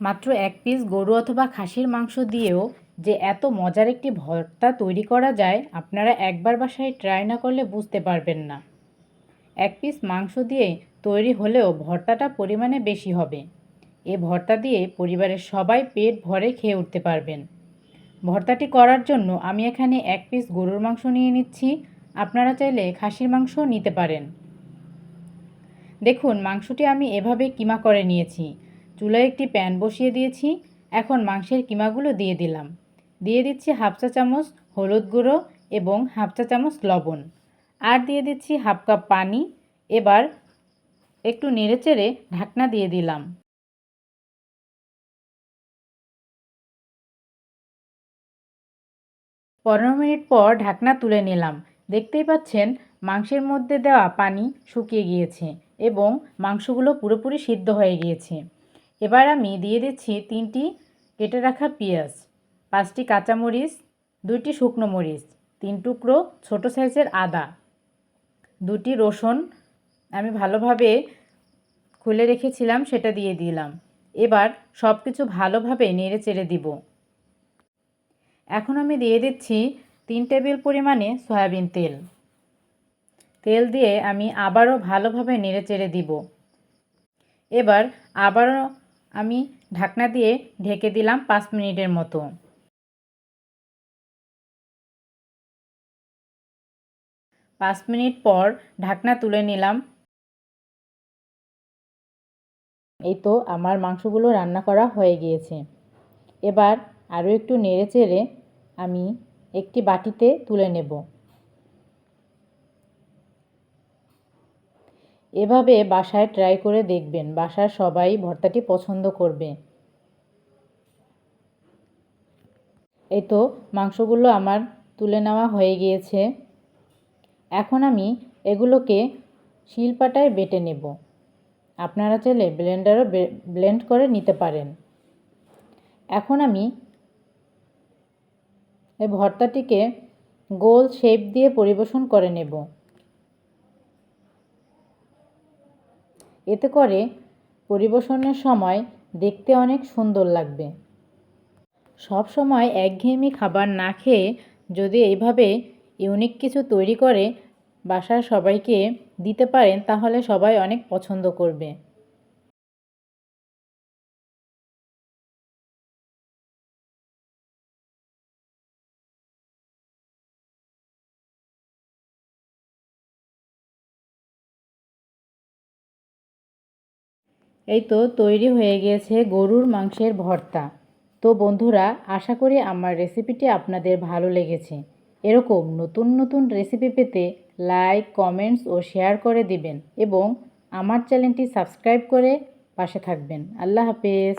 মাত্র এক পিস গরু অথবা খাসির মাংস দিয়েও যে এত মজার একটি ভর্তা তৈরি করা যায়, আপনারা একবার বাসায় ট্রাই না করলে বুঝতে পারবেন না। এক পিস মাংস দিয়ে তৈরি হলেও ভর্তাটা পরিমাণে বেশি হবে। এ ভর্তা দিয়ে পরিবারের সবাই পেট ভরে খেয়ে উঠতে পারবেন। ভর্তাটি করার জন্য আমি এখানে এক পিস গরুর মাংস নিয়ে নিচ্ছি। আপনারা চাইলে খাসির মাংসও নিতে পারেন। দেখুন, মাংসটি আমি এভাবে কিমা করে নিয়েছি। চুলায় একটি প্যান বসিয়ে দিয়েছি। এখন মাংসের কিমাগুলো দিয়ে দিলাম। দিয়ে দিচ্ছি হাফ চা চামচ হলুদ গুঁড়ো এবং হাফ চা চামচ লবণ। আর দিয়ে দিচ্ছি হাফ কাপ পানি। এবার একটু নেড়েচেড়ে ঢাকনা দিয়ে দিলাম। পনেরো মিনিট পর ঢাকনা তুলে নিলাম। দেখতেই পাচ্ছেন, মাংসের মধ্যে দেওয়া পানি শুকিয়ে গিয়েছে এবং মাংসগুলো পুরোপুরি সিদ্ধ হয়ে গিয়েছে। এবার আমি দিয়ে দিচ্ছি তিনটি কেটে রাখা পেঁয়াজ, পাঁচটি কাঁচামরিচ, দুইটি শুকনো মরিচ, তিন টুকরো ছোটো সাইজের আদা, দুটি রসুন। আমি ভালোভাবে খুলে রেখেছিলাম, সেটা দিয়ে দিলাম। এবার সব কিছু ভালোভাবে নেড়ে চেড়ে দিব। এখন আমি দিয়ে দিচ্ছি তিন টেবিল পরিমাণে সয়াবিন তেল। তেল দিয়ে আমি আবারও ভালোভাবে নেড়ে চেড়ে দিব। এবার আবারও আমি ঢাকনা দিয়ে ঢেকে দিলাম পাঁচ মিনিটের মতো। পাঁচ মিনিট পর ঢাকনা তুলে নিলাম। এই তো আমার মাংসগুলো রান্না করা হয়ে গিয়েছে। এবার আরও একটু নেড়ে চেড়ে আমি একটি বাটিতে তুলে নেব। এভাবে বাসায় ট্রাই করে দেখবেন, বাসার সবাই ভর্তাটি পছন্দ করবে। এই তো, মাংসগুলো আমার তুলে নেওয়া হয়ে গিয়েছে। এখন আমি এগুলোকে শিলপাটায় বেটে নেব। আপনারা চাইলে ব্লেন্ডারও ব্লেন্ড করে নিতে পারেন। এখন আমি এই ভর্তাটিকে গোল শেপ দিয়ে পরিবেশন করে নেব। এতে করে পরিবেশনের সময় দেখতে অনেক সুন্দর লাগবে। সব সময় একঘেয়েমি খাবার না খেয়ে যদি এইভাবে ইউনিক কিছু তৈরি করে বাসার সবাইকে দিতে পারেন, তাহলে সবাই অনেক পছন্দ করবে। এই তো তৈরি হয়ে গিয়েছে গরুর মাংসের ভর্তা। তো বন্ধুরা, আশা করি আমার রেসিপিটি আপনাদের ভালো লেগেছে। এরকম নতুন নতুন রেসিপি পেতে লাইক কমেন্টস ও শেয়ার করে দিবেন এবং আমার চ্যানেলটি সাবস্ক্রাইব করে পাশে থাকবেন। আল্লাহ হাফেজ।